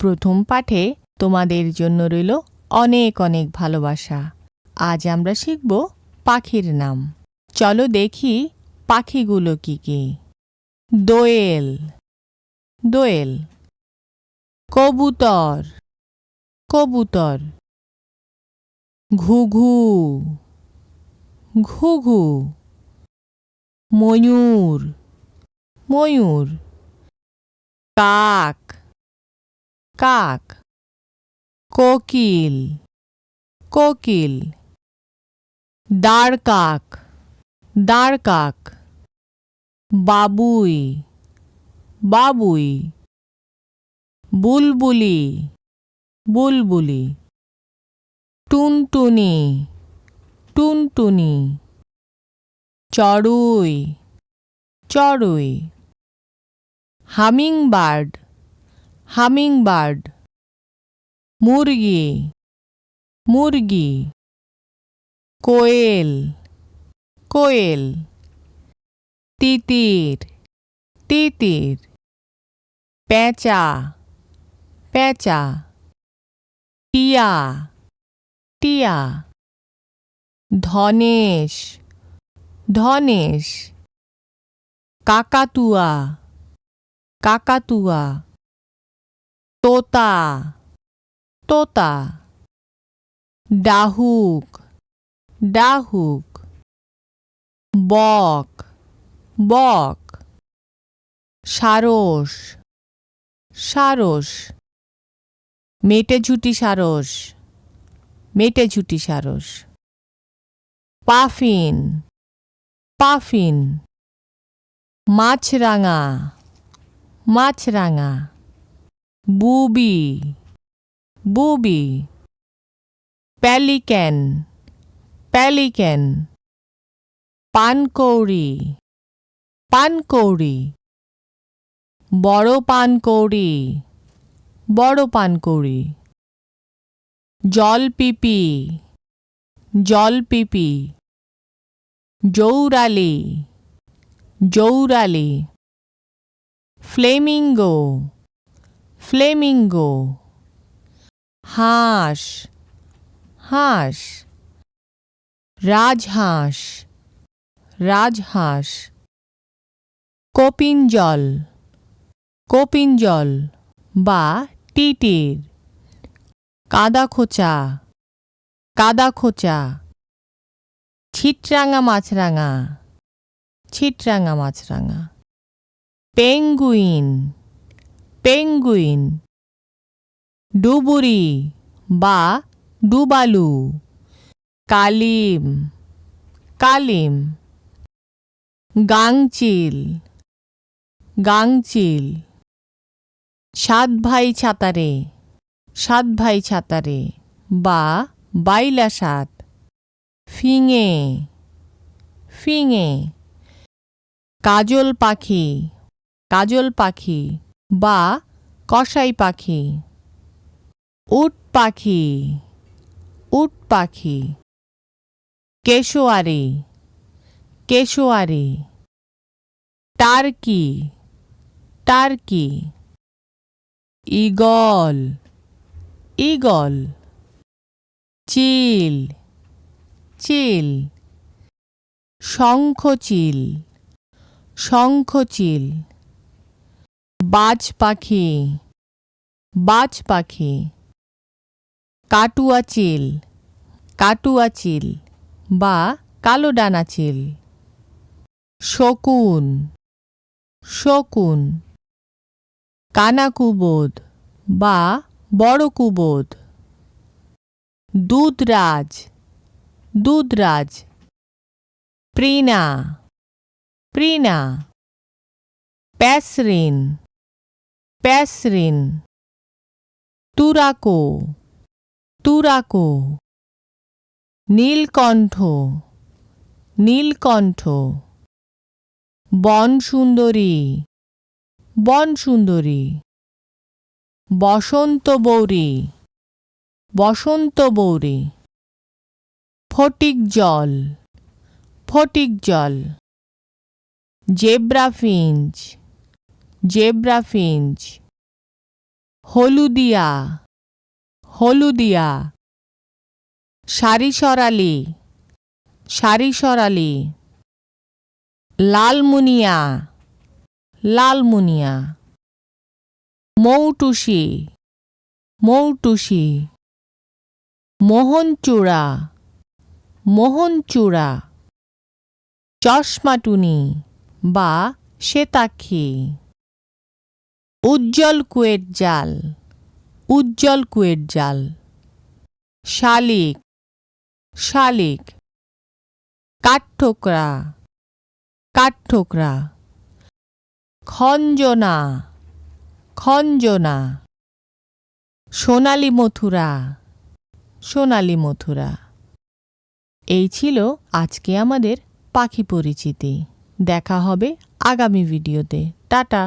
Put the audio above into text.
প্রথম পাঠে তোমাদের জন্য রইল অনেক অনেক ভালোবাসা। আজ আমরা শিখব পাখির নাম। চলো দেখি পাখিগুলো কি কি। দোয়েল। দোয়েল। কবুতর। কবুতর। ঘুঘু। ঘুঘু। ময়ূর। ময়ূর। কাক। কাক, কোকিল কোকিল দাঁড় কাক দাঁড় কাক বাবুই বাবুই, বুলবুলি বুলবুলি, টুনটুনি টুনটুনি, চড়ুই চড়ুই, হামিংবার্ড हमिंगबर्ड मुर्गी मुर्गी कोयल कोयल तीतीर तीतीर पैचा पैचा टिया टिया धनेश धनेश काकातुआ काकातुआ তোতা তোতা ডাহুক ডাহুক বক বক সারস সারস মেটেঝুটি সারস মেটেঝুটি সারস পাফিন পাফিন মাছরাঙা মাছরাঙা বুবি বুবি প্যালিক্যান প্যালিক্যান পানকৌড়ি পানকৌড়ি বড় পানকৌড়ি বড় পানকৌড়ি জলপিপি জলপিপি জৌরালি জৌরালি ফ্লেমিঙ্গো ফ্লেমিঙ্গো হাঁস হাঁস রাজহাঁস রাজহাঁস কপিঞ্জল কপিঞ্জল বা টিটির কাদাখোচা কাদাখোচা ছিটরাঙা মাছরাঙা ছিটরাঙা মাছরাঙা পেঙ্গুইন পেঙ্গুইন, ডুবুরি বা ডুবালু, কালিম কালিম, গাংচিল গাংচিল সাত ভাই ছাতারে সাত ভাই ছাতারে বা বাইলা সাত ফিঙে ফিঙে, কাজল পাখি কাজল পাখি। বা কসাই পাখি। উট পাখি। উট পাখি। Cassowary. Cassowary. Turkey. Turkey. Eagle. Eagle. চিল। চিল। শঙ্খচিল। শঙ্খচিল। বাজ পাখি। বাজ পাখি। কাটুয়া চিল। কাটুয়া চিল বা কালো ডানা চিল। শকুন। শকুন। কানাকুবোধ বা বড় কুবোধ দুধরাজ। দুধরাজ। প্রিনা। প্রিনা। প্যাসরিন। প্যাসরিন। তুরাকো। তুরাকো। নীলকণ্ঠ। নীলকণ্ঠ। বন সুন্দরী বন সুন্দরী বসন্ত বৌরি বসন্ত বৌরি ফটিক জল ফটিক জল জেব্রা ফিঞ্চ জেব্রা ফিঞ্চ, হলুদিয়া হলুদিয়া সারি সরালি সারি সরালি লালমুনিয়া লালমুনিয়া, মৌটুসি মৌটুসি, মোহনচূড়া মোহনচূড়া, চশমাটুনি বা শ্বেতাক্ষী। উজ্জ্বল কুয়েট জাল, উজ্জ্বল কুয়েট জাল। শালিক শালিক। কাঠঠোকরা কাঠঠোকরা। খঞ্জনা খঞ্জনা। সোনালি মথুরা সোনালি মথুরা। এই ছিল আজকে আমাদের পাখি পরিচিতি। দেখা হবে আগামী ভিডিওতে। টাটা।